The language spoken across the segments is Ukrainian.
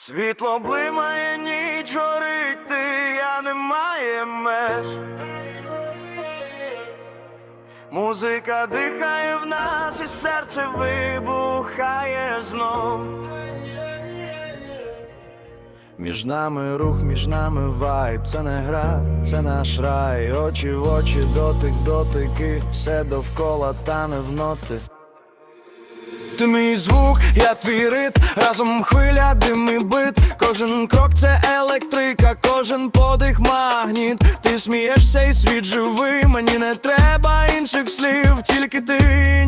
Світло блимає, ніч горить, ти я немає меж. Музика дихає в нас, і серце вибухає знов. Між нами рух, між нами вайб, це не гра, це наш рай, очі в очі, дотик, дотики, все довкола тане в ноти. Ти мій звук, я твій рит, разом хвиля, дим і бит. Кожен крок це електрика, кожен подих магніт. Ти смієшся і світ живий, мені не треба інших слів, тільки ти,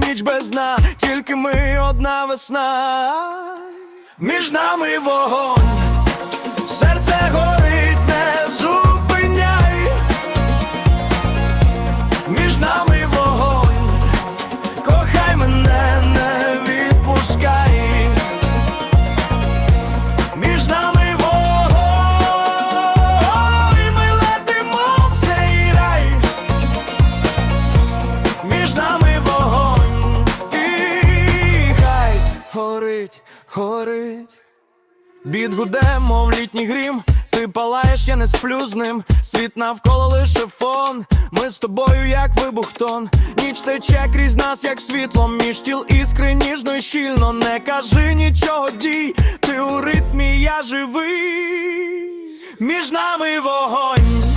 ніч без дна, тільки ми одна весна. Між нами вогонь, горить, горить. Біт гуде, мов літній грім, ти палаєш, я не сплю з ним. Світ навколо лише фон. Ми з тобою, як вибух тон. Ніч тече крізь нас, як світло, між тіл іскри ніжно й щільно. Не кажи нічого дій, ти у ритмі, я живий. Між нами вогонь,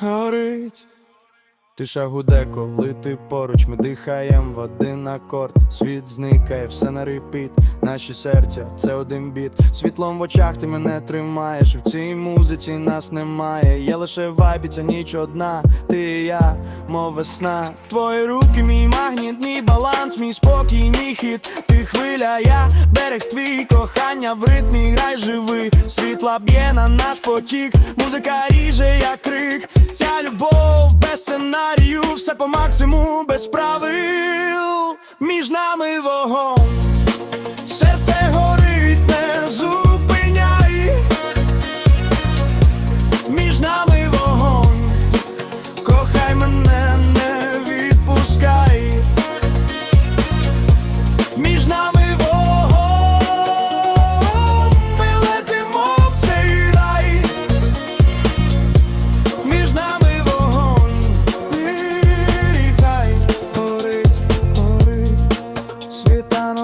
горить. Тиша гуде, коли ти поруч, ми дихаєм в один акорд. Світ зникає, все на репіт. Наші серця це один біт. Світлом в очах ти мене тримаєш. В цій музиці нас немає. Є лише вайбі, це ніч одна. Ти і я, мов весна. Твої руки, мій магніт, мій баланс, мій спокій, мій хід. Ти хвиля, я берег твій кохання в ритмі грай живи. Світла б'є на нас потік, музика ріже, як крик. Ця любов без сценарію, все по максимуму без правил. Між нами вогонь,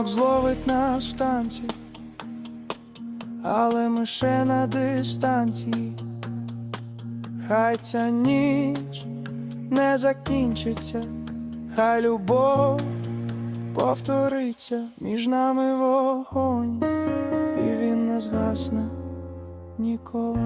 Світанок зловить нас в танці, але ми ще на дистанції. Хай ця ніч не закінчиться, хай любов повториться між нами вогонь, і він не згасне ніколи.